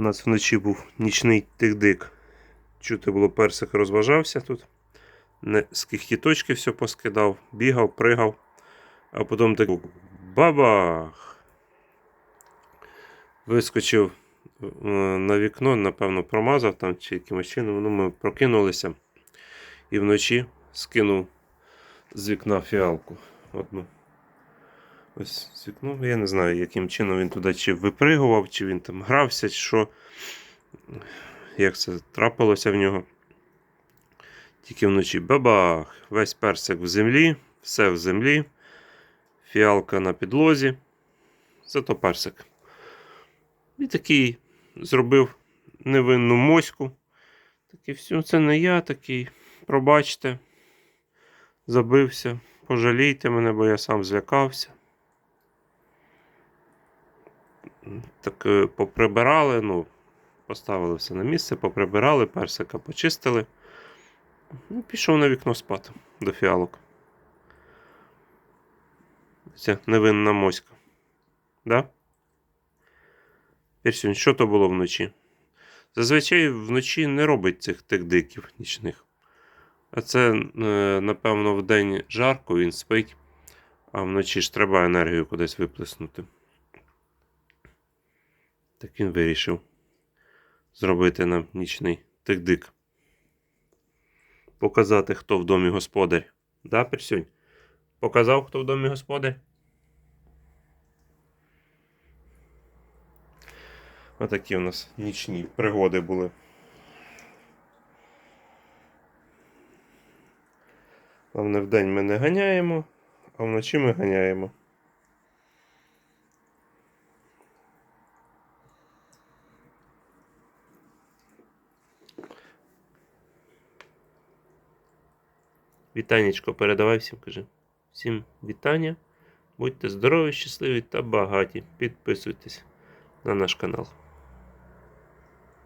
У нас вночі був нічний тих-дик. Чути було, персик розважався тут. Не, з кихтіточки все поскидав, бігав, пригав. А потім так бабах! Вискочив е, на вікно, напевно, промазав там чи якимось чином. Ну, ми прокинулися і вночі скинув з вікна фіалку одну. Ось з вікном. Я не знаю, яким чином він туди чи випригував, чи він там грався, чи що. Як це трапилося в нього. Тільки вночі бабах! Весь персик в землі, все в землі, фіалка на підлозі. Зато персик. І такий зробив невинну моську. Такий, все, це не я такий. Пробачте. Забився. Пожалійте мене, бо я сам злякався. Так е, поприбирали, ну, поставили все на місце, поприбирали, персика почистили. Ну, пішов на вікно спати до фіалок. Ця невинна моська. Да? Персюнь, що то було вночі? Зазвичай вночі не робить цих тих диків нічних. А це, е, напевно, вдень жарко, він спить, а вночі ж треба енергію кудись виплеснути. Так він вирішив зробити нам нічний тик-дик. Показати, хто в домі господар. Да, Персюнь? Показав, хто в домі господар? Отакі у нас нічні пригоди були. Головне, вдень ми не ганяємо, а вночі ми ганяємо. Вітанечко передавай всім, кажи. Всім вітання. Будьте здорові, щасливі та багаті. Підписуйтесь на наш канал.